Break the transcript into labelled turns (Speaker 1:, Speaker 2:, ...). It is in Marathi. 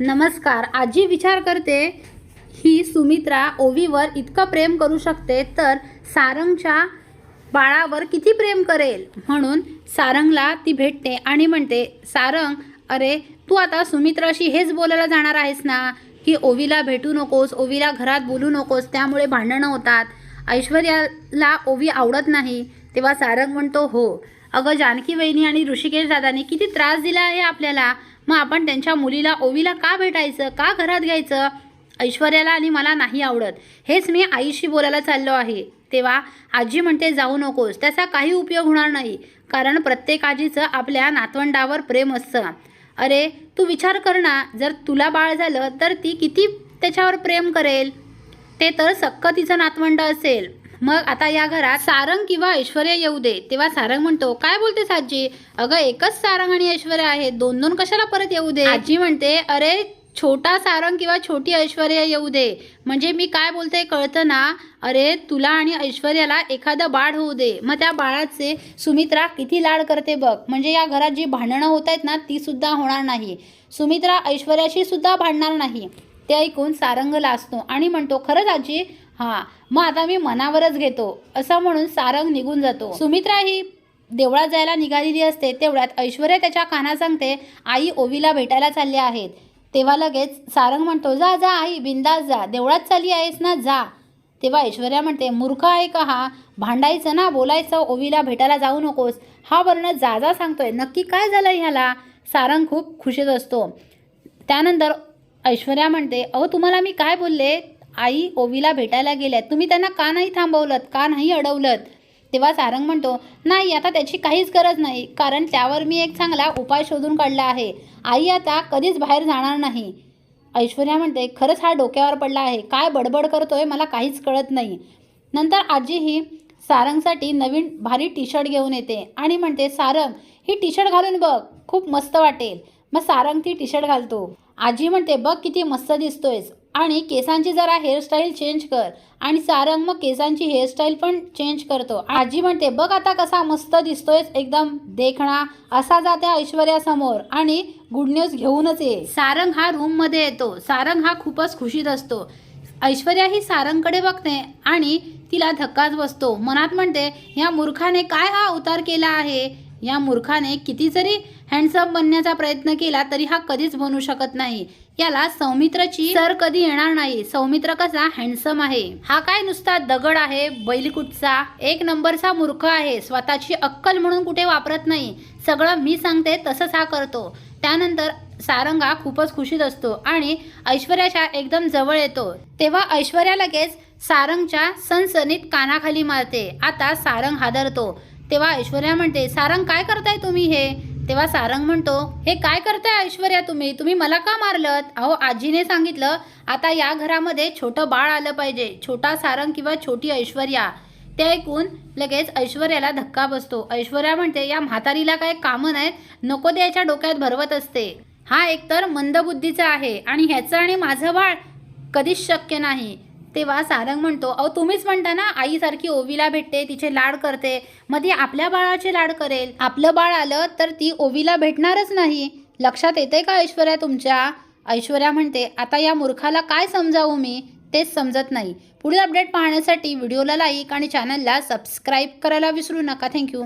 Speaker 1: नमस्कार आजी विचार करते ही सुमित्रा ओवीवर इतकं प्रेम करू शकते तर सारंगच्या बाळावर किती प्रेम करेल? म्हणून सारंगला ती भेटते आणि म्हणते सारंग अरे तू आता सुमित्राशी हेच बोलायला जाणार आहेस ना? की ओवीला भेटू नकोस ओवीला घरात बोलू नकोस त्यामुळे भांडणं होतात. ऐश्वर्याला ओवी आवडत नाही. तेव्हा सारंग म्हणतो हो. अगं जानकी वहिनी आणि ऋषिकेश दादांनी किती त्रास दिला आहे आपल्याला. मग आपण त्यांच्या मुलीला ओवीला का भेटायचं? का घरात घ्यायचं? ऐश्वर्याला आणि मला नाही आवडत. हेच मी आईशी बोलायला चाललो आहे. तेव्हा आजी म्हणते जाऊ नकोस. त्याचा काही उपयोग होणार नाही. कारण प्रत्येक आजीचं आपल्या नातवंडावर प्रेम असतं. अरे तू विचार कर ना. जर तुला बाळ झालं तर ती किती त्याच्यावर प्रेम करेल? ते तर सक्क तिचं नातवंड असेल. मग आता या घरात सारंग किंवा ऐश्वर्या येऊ दे. तेव्हा सारंग म्हणतो काय बोलते आजी? अगं एकच सारंग आणि ऐश्वर्या आहे दोन दोन कशाला परत येऊ दे? आजी म्हणते अरे छोटा सारंग किंवा छोटी ऐश्वर्या येऊ दे. म्हणजे मी काय बोलते कळतं ना? अरे तुला आणि ऐश्वर्याला एखादं बाळ होऊ दे. मग त्या बाळाचे सुमित्रा किती लाड करते बघ. म्हणजे या घरात जी भांडणं होत आहेत ना ती सुद्धा होणार नाही. सुमित्रा ऐश्वर्याशी सुद्धा भांडणार नाही. ते ऐकून सारंग लाचतो आणि म्हणतो खरंच आजी हां मग आता मी मनावरच घेतो. असं म्हणून सारंग निघून जातो. सुमित्रा ही देवळात जायला निघालेली असते तेवढ्यात ऐश्वर्या त्याच्या काना सांगते आई ओवीला भेटायला चालली आहेत. तेव्हा लगेच सारंग म्हणतो जा जा आई बिंदास जा. देवळात चालली आहेस ना जा. तेव्हा ऐश्वर्या म्हणते मूर्ख आहे का हा? भांडायचं ना बोलायचं ओवीला भेटायला जाऊ नकोस. हा वर्ण जा जा सांगतोय. नक्की काय झालं ह्याला? सारंग खूप खुशीत असतो. त्यानंतर ऐश्वर्या म्हणते अहो तुम्हाला मी काय बोलले? आई ओवीला भेटायला गेल्यात तुम्ही त्यांना का नाही थांबवलं का नाही अडवलं तेव्हा सारंग म्हणतो नाही आता त्याची काहीच गरज नाही. कारण त्यावर मी एक चांगला उपाय शोधून काढला आहे. आई आता कधीच बाहेर जाणार नाही. ऐश्वर्या म्हणते खरंच हा डोक्यावर पडला आहे. काय बडबड करतोय मला काहीच कळत नाही. नंतर आजी ही सारंगसाठी नवीन भारी टी शर्ट घेऊन येते आणि म्हणते सारंग ही टी शर्ट घालून बघ. खूप मस्त वाटेल. मग सारंग ती टी शर्ट घालतो. आजी म्हणते बघ किती मस्त दिसतोयस. आणि केसांची जरा हेअरस्टाईल चेंज कर. आणि सारंग मग केसांची हेअरस्टाईल पण चेंज करतो. आजी म्हणते बघ आता कसा मस्त दिसतोयस एकदम देखणा असा जाते त्या ऐश्वर्यासमोर आणि गुड न्यूज घेऊनच ये. सारंग हा रूममध्ये येतो. सारंग हा खूपच खुशीत असतो. ऐश्वर्या ही सारंगकडे बघते आणि तिला धक्काच बसतो. मनात म्हणते या मूर्खाने काय हा अवतार केला आहे? या मूर्खाने किती जरी हँडसम बनण्याचा प्रयत्न केला तरी हा कधीच बनू शकत नाही. याला सौमित्रची सर कधी येणार नाही. सौमित्र कसा हँडसम आहे. हा काय नुसता दगड आहे बैलकुटचा. एक नंबरचा मूर्ख आहे. स्वतःची अक्कल म्हणून कुठे वापरत नाही. सगळं मी सांगते तसंच हा करतो. त्यानंतर सारंगा खूपच खुशीत असतो आणि ऐश्वर्याच्या एकदम जवळ येतो. तेव्हा ऐश्वर्या लगेच सारंगच्या सनसनीत कानाखाली मारते. आता सारंग हादरतो. तेव्हा ऐश्वर्या म्हणते सारंग काय करताय तुम्ही हे? तेव्हा सारंग म्हणतो हे काय करताय ऐश्वर्या तुम्ही? तुम्ही मला का मारलत? अहो आजीने सांगितलं आता या घरामध्ये छोटं बाळ आलं पाहिजे छोटा सारंग किंवा छोटी ऐश्वर्या. ते ऐकून लगेच ऐश्वर्याला धक्का बसतो. ऐश्वर्या म्हणते या म्हातारीला काय कामं नाहीत? नको द्यायच्या डोक्यात भरवत असते. हा एकतर मंदबुद्धीचा आहे आणि ह्याचं आणि माझं बाळ कधीच शक्य नाही. तेव्हा सारंग म्हणतो अहो तुम्हीच म्हणता ना आईसारखी ओवीला भेटते तिचे लाड करते. मग ती आपल्या बाळाचे लाड करेल. आपलं बाळ आलं तर ती ओवीला भेटणारच नाही. लक्षात येते का ऐश्वर्या तुमच्या? ऐश्वर्या म्हणते आता या मूर्खाला काय समजावू मी? तेच समजत नाही. पुढील अपडेट पाहण्यासाठी व्हिडिओला लाईक आणि चॅनलला सबस्क्राईब करायला विसरू नका. थँक्यू.